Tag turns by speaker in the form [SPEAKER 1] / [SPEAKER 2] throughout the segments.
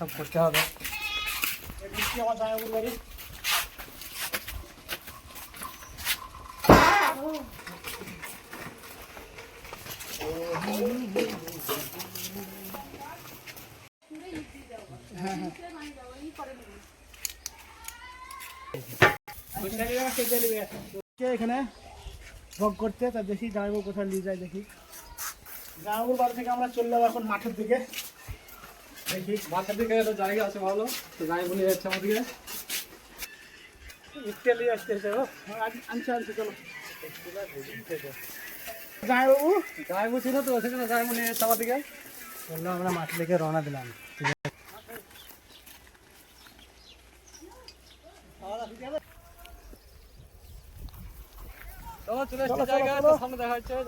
[SPEAKER 1] সব করতে হবে।
[SPEAKER 2] এখানে? ভোগ করতে, তা দেখি জামাইবাবু কোথায় নিয়ে যায় দেখি। জামাইবাবুর বাড়ি থেকে আমরা চললাম এখন মাঠের দিকে। দেখি
[SPEAKER 1] মাথার দিকে একটা জায়গা আছে ভালো তো যাই বলে যাচ্ছে আমাদেরকে।
[SPEAKER 2] ইটালি আসতেছে আনছে আনছে চলো।
[SPEAKER 1] যাই না তো সেখানে যাই মনে যাচ্ছে আমার দিকে
[SPEAKER 2] চলল আমরা মাঠ থেকে রওনা দিলাম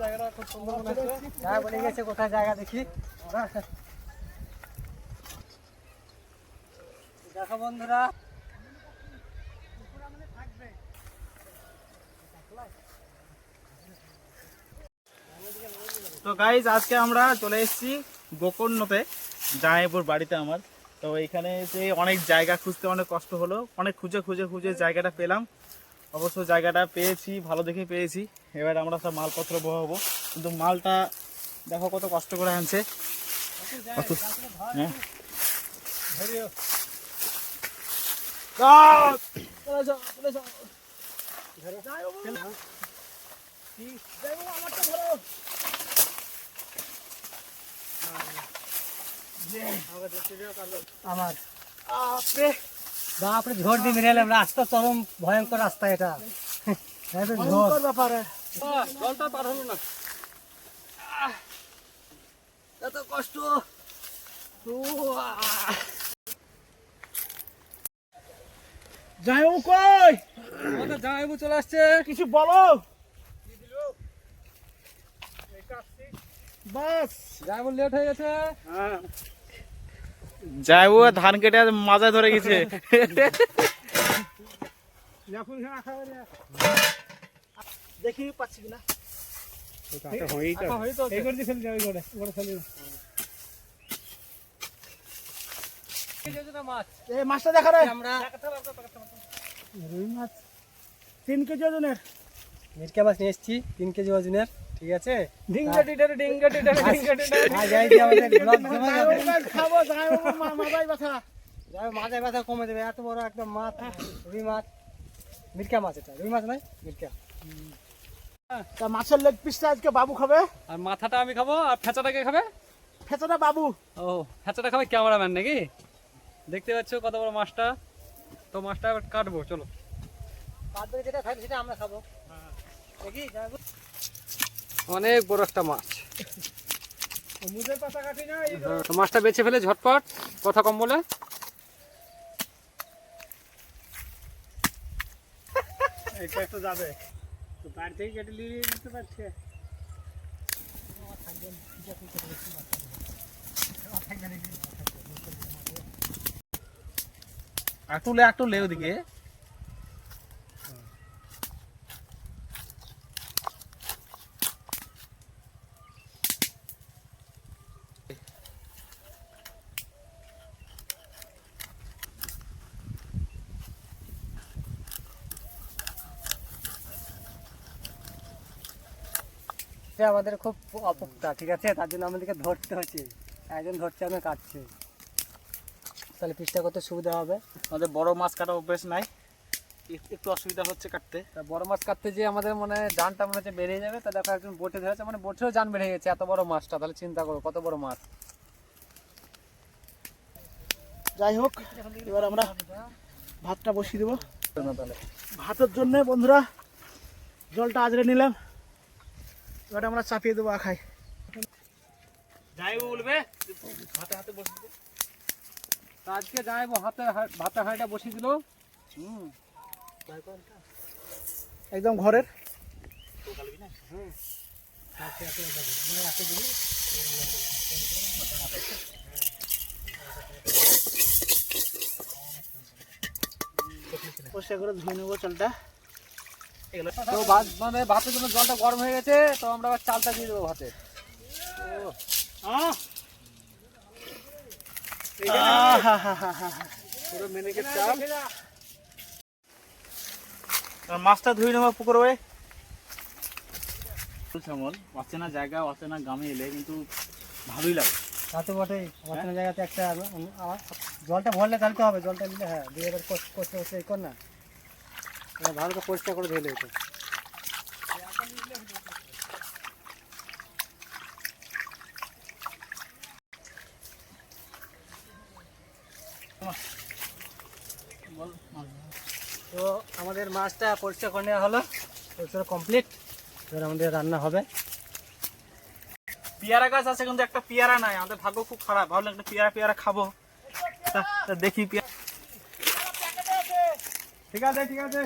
[SPEAKER 1] জায়গাটা খুব সুন্দর মনে হচ্ছে।
[SPEAKER 2] বলে গেছে কোথায় জায়গা দেখি।
[SPEAKER 1] দেখো বন্ধুরা।
[SPEAKER 2] তো গাইজ আজকে আমরা চলে এসেছি গোকর্ণতে জামাইপুর বাড়িতে আমার। তো এখানে যে অনেক জায়গা খুঁজতে অনেক কষ্ট হলো। অনেক খুঁজে খুঁজে খুঁজে জায়গাটা পেলাম। অবশ্য জায়গাটা পেয়েছি ভালো দেখে পেয়েছি। এবার আমরা সব মালপত্র বহাবো। কিন্তু মালটা দেখো কত কষ্ট করে আনছে। হ্যাঁ যাও, চলে যাও, চলে যাও। যাই বাবু। কি? যাই বাবু, আমারটা ধরো।
[SPEAKER 1] আমার। বাপরে। ঝড় দিয়ে মেরে এলাম। রাস্তা চরম ভয়ঙ্কর রাস্তা এটা। এই তো ঝড়।
[SPEAKER 2] ভয়ঙ্কর ব্যাপারে
[SPEAKER 1] জলটা পার হলো না।
[SPEAKER 2] এত কষ্ট। যাই বাবু কই?
[SPEAKER 1] আমাদের জামাইবু চলে আসছে।
[SPEAKER 2] কিছু বলো। বাস।
[SPEAKER 1] লেট হয়ে গেছে।
[SPEAKER 2] যাইবো ধান কেটে মাজায় ধরে গেছে। দেখি পাচ্ছি কিনা? এই করে করে ফেলে
[SPEAKER 1] মাছ
[SPEAKER 2] এই মাছটা দেখা রে। রুই মাছ। তিন কেজি ওজনের।
[SPEAKER 1] মিরকা মাছ নিয়ে এসেছি তিন কেজি ওজনের ঠিক আছে?
[SPEAKER 2] ডিঙ্গা টিটারে ডিঙ্গা টিটারে ডিঙ্গা টিটারে।
[SPEAKER 1] আজ এই আমাদের ব্লগ জমা যাবে।
[SPEAKER 2] খাব যাই বাবু মাথায় ব্যথা।
[SPEAKER 1] যাবে মাথায় ব্যথা কমে দেবে এত বড় একদম মাছ রুই মাছ। মিরকা মাছ এটা রুই মাছ নয় মিরকা
[SPEAKER 2] তা মাছের লেগ পিসটা আজকে বাবু খাবে?
[SPEAKER 3] আর মাথাটা আমি খাব আর ফেঁচাটাকে খাবে?
[SPEAKER 2] ফেচাটা বাবু।
[SPEAKER 3] ও ফেঁচাটা খাবে ক্যামেরাম্যান নাকি? দেখতে পাচ্ছ কত বড় মাছটা? তো মাছটা এবার কাটবো চলো।
[SPEAKER 1] যেটা সেটা আমরা খাব। দেখি
[SPEAKER 3] অনেক বড় একটা মাছ।
[SPEAKER 2] কাটি
[SPEAKER 3] তো মাছটা বেছে ফেলে ঝটপট কথা কম বলে।
[SPEAKER 2] এটা একটু যাবে। তো বাড়ি থেকে কেটে নিয়ে নিতে পারছে। আটুলে আটুলে ওদিকে।
[SPEAKER 1] আমাদের খুব অপুক্তা ঠিক আছে? তার জন্য আমাদেরকে ধরতে হচ্ছে। একজন ধরছে, আমি কাটছে। তাহলে পিসটা করতে সুবিধা হবে।
[SPEAKER 2] আমাদের বড় মাছ কাটা অভ্যেস নাই। একটু- অসুবিধা হচ্ছে কাটতে।
[SPEAKER 3] বড় মাছ কাটতে যে আমাদের মনে হয় জানটা মনে হচ্ছে বেড়ে যাবে। তা দেখো একজন বোটে ধরেছে মানে বোটেও জান বেড়ে গেছে এত বড় মাছটা। তাহলে চিন্তা করো কত বড় মাছ।
[SPEAKER 2] যাই হোক এবার আমরা ভাতটা বসিয়ে দেবো। ভাতের জন্য বন্ধুরা জলটা আজরে নিলাম। এবার আমরা চাপিয়ে দেবো আখাই যাই বলবে ভাতে হাতে বসিয়ে দে।
[SPEAKER 3] তা আজকে যাইবো হাতে ভাতে হাঁড়িটা বসিয়ে দিল।
[SPEAKER 2] হুম। একদম ঘরের। পরিষ্কার করে ধুয়ে নেব চালটা।
[SPEAKER 3] তো ভাত মানে ভাতের জন্য জলটা গরম হয়ে গেছে তো আমরা আবার চালটা দিয়ে দেবো ভাতে।
[SPEAKER 2] আহ!
[SPEAKER 3] পুরো মেনেকে চাপ
[SPEAKER 2] আর মাছটা ধুয়ে নেব পুকুরে। ওই শ্যামল অচেনা জায়গা অচেনা গ্রামে এলে কিন্তু ভালোই লাগে।
[SPEAKER 1] তা তো বটেই। অচেনা জায়গাতে একটা জলটা ভরলে তাহলে তো হবে। জলটা নিলে হ্যাঁ দিয়ে এবার কষ্ট কষ্ট কষ্ট এই কর না। এবার ভালো করে পরিষ্কার করে ধুলে এটা। তো আমাদের মাছটা পরিষ্কার করে নেওয়া হলো। পরিষ্কার কমপ্লিট এবার আমাদের রান্না হবে।
[SPEAKER 2] পেয়ারা গাছ আছে কিন্তু একটা পেয়ারা নাই। আমাদের ভাগ্য খুব খারাপ। ভাবলাম একটা পেয়ারা পেয়ারা খাব। দেখি পেয়ারা ঠিক আছে ঠিক আছে।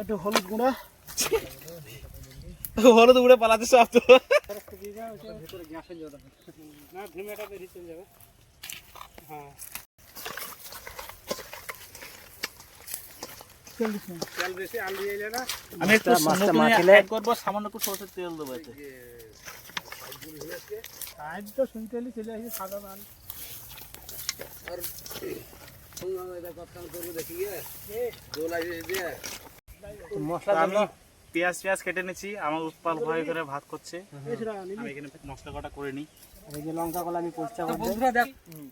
[SPEAKER 1] একটু হলুদ গুঁড়ো।
[SPEAKER 2] হলুদ উড়ে পালাতে সব তো।
[SPEAKER 1] গ্যাসের জল না চলে যাবে হ্যাঁ তেল বেশি আলু দিয়ে না
[SPEAKER 2] আমি একটু
[SPEAKER 1] মাছটা
[SPEAKER 2] নতুন
[SPEAKER 1] মাখিলে-
[SPEAKER 2] add করব সামান্য একটু সরষের তেল দেবো এতে।
[SPEAKER 1] তো শুনতে চলে আসি সাদা মাল। মশলা
[SPEAKER 2] আমি পেঁয়াজ পেঁয়াজ কেটে নিচ্ছি আমার উৎপাল ভয় করে ভাত করছে। আমি এখানে মশলা কটা করে নিই।
[SPEAKER 1] লঙ্কা গুলো আমি পরিষ্কার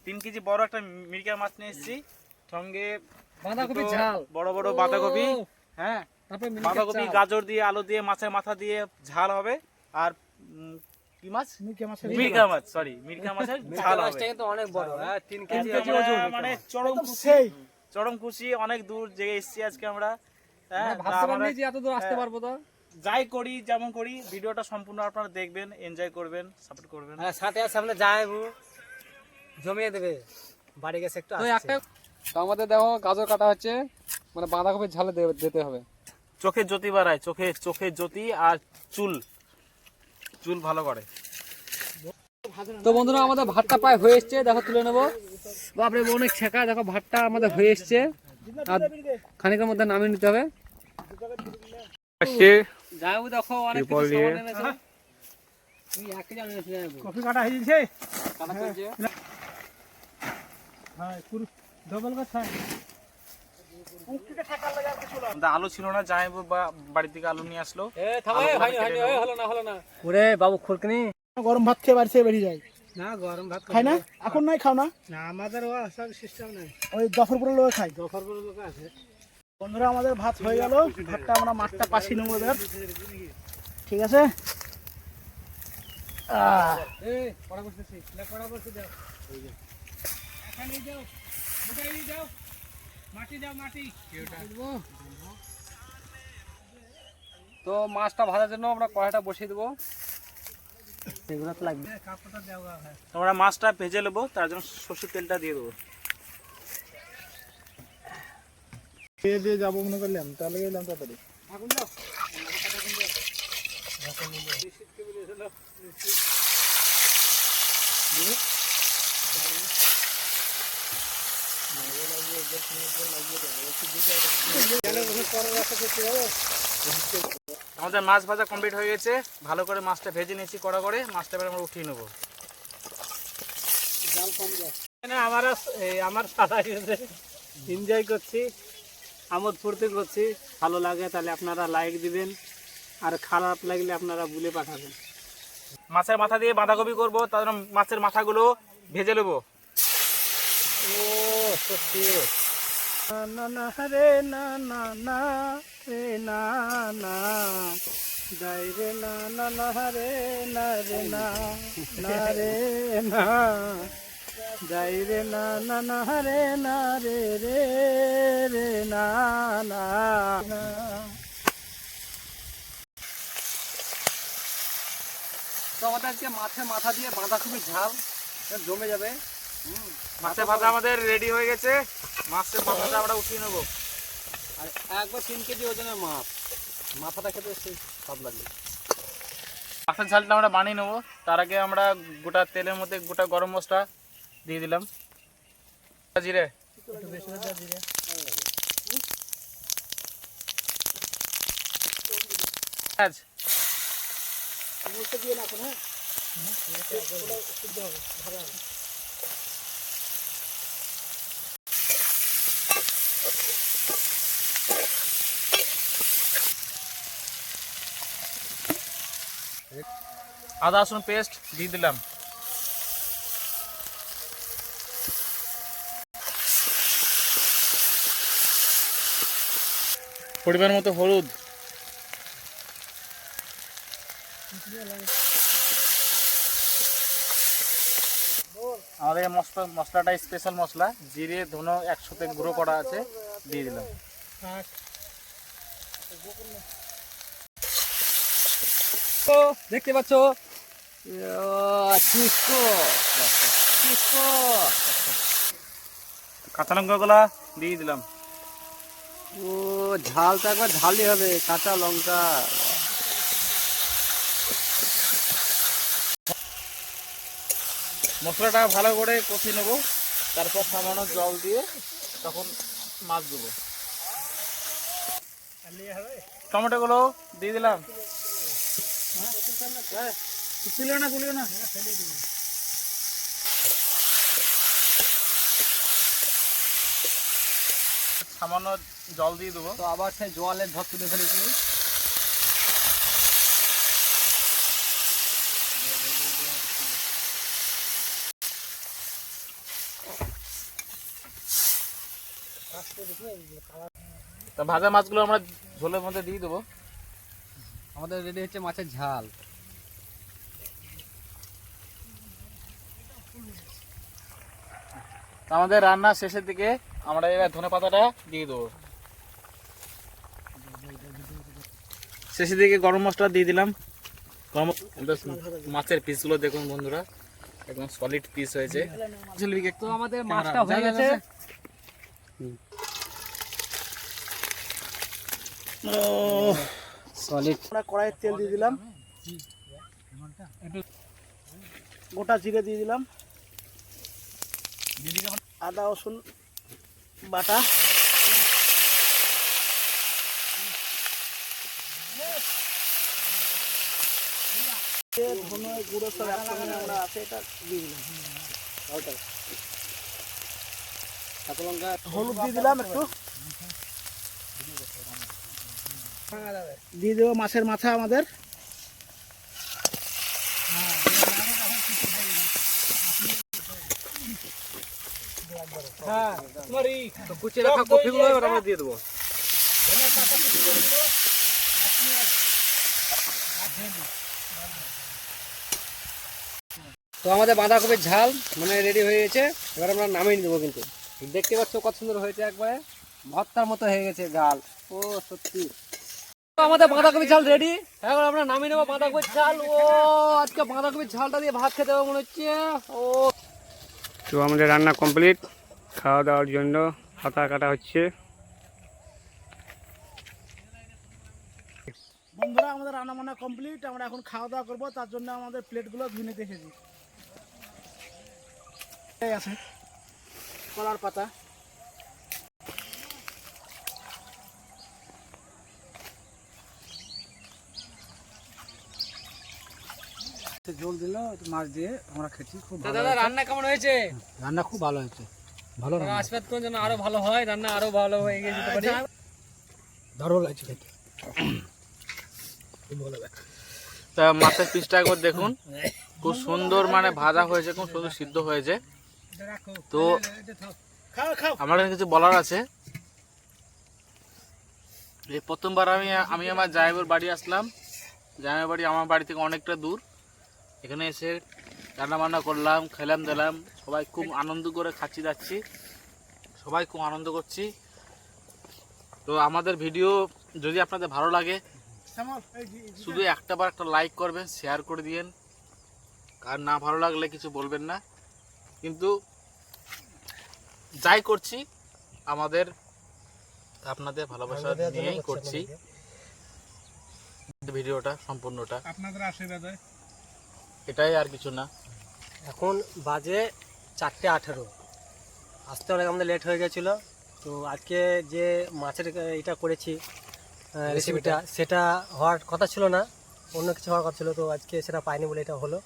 [SPEAKER 2] তিন কেজি বড় একটা মিরকা মাছ নিয়ে এসেছি। সঙ্গে
[SPEAKER 3] বাঁধাকপি ঝাল।
[SPEAKER 2] বড় বড় বাঁধাকপি হ্যাঁ।
[SPEAKER 3] তারপরে
[SPEAKER 2] বাঁধাকপি গাজর দিয়ে আলু দিয়ে মাছের মাথা দিয়ে ঝাল হবে। আর কি মাছ? মিরকা মাছ সরি মিরকা মাছের ঝাল হবে।
[SPEAKER 1] কিন্তু অনেক বড় হ্যাঁ তিন
[SPEAKER 2] তিন
[SPEAKER 1] কেজি
[SPEAKER 2] কেজি
[SPEAKER 1] ওজন।
[SPEAKER 2] মানে চরম খুশি চরম খুশি অনেক দূর জেগে এসেছি আজকে আমরা। হ্যাঁ
[SPEAKER 3] ভাবতে যে এত দূর আসতে
[SPEAKER 2] হ্যাঁ।
[SPEAKER 3] পারব তো।
[SPEAKER 2] যাই করি যেমন করি ভিডিওটা সম্পূর্ণ আপনারা দেখবেন এনজয় করবেন সাপোর্ট করবেন।
[SPEAKER 1] হ্যাঁ সাথে সামনে যাইবো জমিয়ে দেবে বাড়ি গেছে একটু আসছে।
[SPEAKER 3] তো আমাদের দেখো গাজর কাটা হচ্ছে মানে বাঁধাকপির ঝালে দিতে হবে।
[SPEAKER 2] চোখে জ্যোতি বাড়ায় চোখে চোখে জ্যোতি আর চুল। চুল ভালো করে।
[SPEAKER 3] তো বন্ধুরা আমাদের ভাতটা প্রায় হয়ে এসছে দেখো তুলে নেব। বাপরে অনেক ছেঁকা দেখো ভাতটা আমাদের হয়ে এসছে। আর খানিকের মধ্যে নামিয়ে নিতে হবে। যাই হোক দেখো অনেক।
[SPEAKER 1] কফি কাটা হয়ে গেছে। হ্যাঁ
[SPEAKER 2] আলু ছিল না যাই বাড়ি থেকে আলু নিয়ে আসলো।
[SPEAKER 3] এ, থামো, এ, হয়নি, হয়নি, এ, হলো না, হলো না।
[SPEAKER 1] ওরে বাবু খুরকনি।
[SPEAKER 4] গরম ভাত খেয়ে বাড়ি বেরিয়ে যায়।
[SPEAKER 1] না গরম ভাত
[SPEAKER 4] খাই না? এখন নাই খাও না?
[SPEAKER 1] না আমাদের ও সব সিস্টেম নাই।
[SPEAKER 4] ওই লোক খাই
[SPEAKER 1] লোক আছে।
[SPEAKER 4] বন্ধুরা আমাদের ভাত হয়ে গেল। ভাতটা আমরা মাছটা পাশি নেব এবার। ঠিক আছে?
[SPEAKER 3] বসতেছি, বসতে দাও। এখানে যাও, যাও। মাটি দাও, মাটি। তো মাছটা ভাজার জন্য আমরা কড়াইটা বসিয়ে দেবো।
[SPEAKER 1] সেগুলো তো লাগবে।
[SPEAKER 2] আমরা মাছটা ভেজে নেব তার জন্য সর্ষের তেলটা দিয়ে দেবো।
[SPEAKER 4] খেয়ে দিয়ে যাব মনে করলাম তাহলে গেলাম তাড়াতাড়ি।
[SPEAKER 3] আগুন দাও।
[SPEAKER 2] আমাদের মাছ ভাজা কমপ্লিট হয়ে গেছে। ভালো করে মাছটা ভেজে নিয়েছি কড়া করে। মাছটা আমরা উঠিয়ে নেব।
[SPEAKER 1] আমার আমার এনজয় করছি, আমোদ ফুর্তি করছি। ভালো লাগে, তাহলে আপনারা লাইক দিবেন। আর খারাপ লাগলে আপনারা ভুলে পাঠাবেন।
[SPEAKER 2] মাছের মাথা দিয়ে বাঁধাকপি করব তার মাছের মাথাগুলো ভেজে নেব।
[SPEAKER 4] না না রে না না না রে না না গাই রে না রে না না রে না গাই রে না না না রে না রে রে রে না না
[SPEAKER 3] তো আমাদের আজকে মাছের মাথা দিয়ে বাঁধাকপি ঝাল এটা জমে যাবে
[SPEAKER 2] মাছের ভাজা আমাদের রেডি হয়ে গেছে। মাছের মাথাটা আমরা উঠিয়ে নেব।
[SPEAKER 3] আর একবার তিন কেজি ওজনের মাছ। মাথাটা খেতে সব লাগবে
[SPEAKER 2] মাছের ঝালটা আমরা বানিয়ে নেব। তার আগে আমরা গোটা তেলের মধ্যে গোটা গরম মশলা দিয়ে দিলাম। জিরে। পেঁয়াজ। আদা, রসুন পেস্ট দিয়ে দিলাম। পরিমাণ মতো হলুদ। আমাদের মশলা, মশলাটা স্পেশাল মশলা। জিরে, ধুনো একসাথে গুঁড়ো করা আছে, দিয়ে দিলাম।
[SPEAKER 3] তো দেখতে পাচ্ছ?
[SPEAKER 2] কাঁচা লঙ্কাগুলা দিয়ে দিলাম।
[SPEAKER 3] ও ঝাল তো একবার ঝালই হবে কাঁচা লঙ্কা।
[SPEAKER 2] মশলাটা ভালো করে কষিয়ে নেব তারপর সামান্য জল দিয়ে তখন মাছ দেবো। টমেটোগুলো দিয়ে দিলাম। না না সামান্য জল দিয়ে দেবো।
[SPEAKER 3] তো আবার সেই জোয়ালের ধর তুলে ফেলেছি।
[SPEAKER 2] ভাজা মাছগুলো আমরা ঝোলের মধ্যে দিয়ে দেবো।
[SPEAKER 3] আমাদের রেডি হচ্ছে মাছের ঝাল।
[SPEAKER 2] আমাদের রান্না শেষের দিকে আমরা এবার ধনে পাতাটা দিয়ে দেবো। শেষের দিকে গরম মশলা দিয়ে দিলাম। গরম মাছের পিসগুলো দেখুন বন্ধুরা একদম সলিড পিস হয়েছে।
[SPEAKER 3] তো আমাদের মাছটা হয়ে গেছে। সলিড
[SPEAKER 4] আমরা কড়াইয়ের তেল দিয়ে দিলাম। গোটা জিরে দিয়ে দিলাম। আদা রসুন বাটা। ধনে গুঁড়ো সব একসঙ্গে আমরা আছে এটা দিয়ে দিলাম।
[SPEAKER 3] কাঁচা লঙ্কা
[SPEAKER 4] হলুদ দিয়ে দিলাম একটু। দিয়ে দেবো মাছের মাথা আমাদের।
[SPEAKER 3] তো রাখা কপিগুলো আমরা দিয়ে দেবো। তো আমাদের বাঁধাকপির ঝাল মানে রেডি হয়ে গেছে। এবার আমরা নামিয়ে দেবো কিন্তু। দেখতে পাচ্ছ কত সুন্দর হয়েছে একবারে। ভর্তার মতো হয়ে গেছে ঝাল। ও সত্যি। আমাদের বাঁধাকপির ঝাল রেডি এখন আমরা নামিয়ে নেব বাঁধাকপির ঝাল। ও আজকে বাঁধাকপির ঝালটা দিয়ে ভাত খেতে মনে হচ্ছে। ও।
[SPEAKER 5] তো আমাদের রান্না কমপ্লিট খাওয়া দাওয়ার জন্য হাতা কাটা হচ্ছে।
[SPEAKER 4] বন্ধুরা আমাদের রান্না বান্না কমপ্লিট আমরা এখন খাওয়া দাওয়া করব। তার জন্য আমাদের প্লেটগুলো ধুয়ে নিতে এসেছি। আছে কলার পাতা। জল দিল মাছ দিয়ে আমরা খেয়েছি খুব
[SPEAKER 3] তো দাদা রান্না কেমন হয়েছে?
[SPEAKER 4] রান্না খুব ভালো হয়েছে। ভালো
[SPEAKER 3] আশীর্বাদ করুন যেন আরও ভালো হয় রান্না আরও ভালো হয়ে গিয়ে যেতে পারি।
[SPEAKER 4] দারুণ লাগছে খেতে।
[SPEAKER 2] তা মাছের পিসটা একবার দেখুন। খুব সুন্দর মানে ভাজা হয়েছে খুব সুন্দর সিদ্ধ হয়েছে। তো
[SPEAKER 4] খাও খাও।
[SPEAKER 2] আমার কাছে কিছু বলার আছে। এই প্রথমবার আমি আমি আমার জামাইবাবুর বাড়ি আসলাম। জামাই বাড়ি আমার বাড়ি থেকে অনেকটা দূর। এখানে এসে রান্না বান্না করলাম খেলাম দিলাম। সবাই খুব আনন্দ করে খাচ্ছি যাচ্ছি। সবাই খুব আনন্দ করছি। তো আমাদের ভিডিও যদি আপনাদের ভালো লাগে শুধু একটা বার একটা লাইক করবেন শেয়ার করে দিয়েন। আর না ভালো লাগলে কিছু বলবেন না। কিন্তু যাই করছি আমাদের আপনাদের ভালোবাসা নিয়েই করছি। ভিডিওটা সম্পূর্ণটা।
[SPEAKER 4] আপনাদের আশীর্বাদ। হয়
[SPEAKER 2] এটাই আর কিছু না।
[SPEAKER 1] এখন বাজে চারটে আঠেরো। আসতে অনেক আমাদের লেট হয়ে গেছিল। তো আজকে যে মাছের এটা করেছি রেসিপিটা সেটা হওয়ার কথা ছিল না। অন্য কিছু হওয়ার কথা ছিল তো আজকে সেটা পাইনি বলে এটা হলো।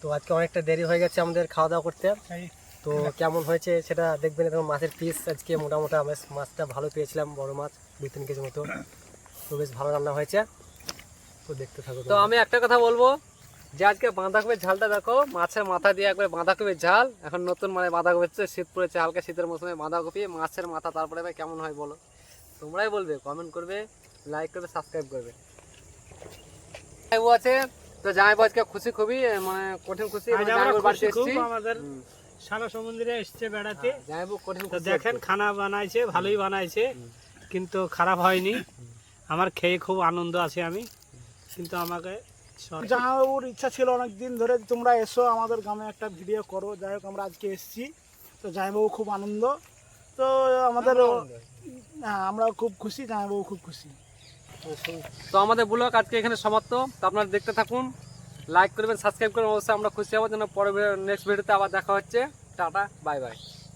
[SPEAKER 1] তো আজকে অনেকটা দেরি হয়ে গেছে আমাদের খাওয়া দাওয়া করতে। তো কেমন হয়েছে সেটা দেখবেন এবং মাছের পিস আজকে মোটামুটি বেশ মাছটা ভালো পেয়েছিলাম বড় মাছ দুই তিন কেজি মতো। তো বেশ ভালো রান্না হয়েছে। তো দেখতে থাকো
[SPEAKER 3] তো আমি একটা কথা বলব যে আজকে বাঁধাকপির ঝালটা দেখো মাছের মাথা দিয়ে একবার বাঁধাকপির ঝাল। এখন নতুন মানে বাঁধাকপি হচ্ছে শীত পড়েছে হালকা শীতের মৌসুমে বাঁধাকপি মাছের মাথা তারপরে ভাই কেমন হয় বলো? তোমরাই বলবে কমেন্ট করবে লাইক করবে সাবস্ক্রাইব করবে। আছে তো জামাইবাবু আজকে খুশি খুবই মানে কঠিন খুশি
[SPEAKER 5] আমাদের সারা সমুদ্রে এসছে বেড়াতে।
[SPEAKER 3] জামাইবাবু কঠিন
[SPEAKER 5] দেখেন খানা বানাইছে ভালোই বানাইছে কিন্তু খারাপ হয়নি। আমার খেয়ে খুব আনন্দ আছে আমি। কিন্তু আমাকে
[SPEAKER 4] জামাইবাবুর ইচ্ছা ছিল অনেক দিন ধরে তোমরা এসো আমাদের গ্রামে একটা ভিডিও করো। যাই হোক আমরা আজকে এসেছি। তো জামাইবাবু খুব আনন্দ। তো আমাদের হ্যাঁ আমরা খুব খুশি জামাইবাবু খুব খুশি।
[SPEAKER 3] তো আমাদের ব্লগ আজকে এখানে সমাপ্ত। তো আপনারা দেখতে থাকুন লাইক করবেন সাবস্ক্রাইব করবেন। অবশ্যই আমরা খুশি হব। যেন পরে নেক্সট ভিডিওতে আবার দেখা হচ্ছে। Tata bye bye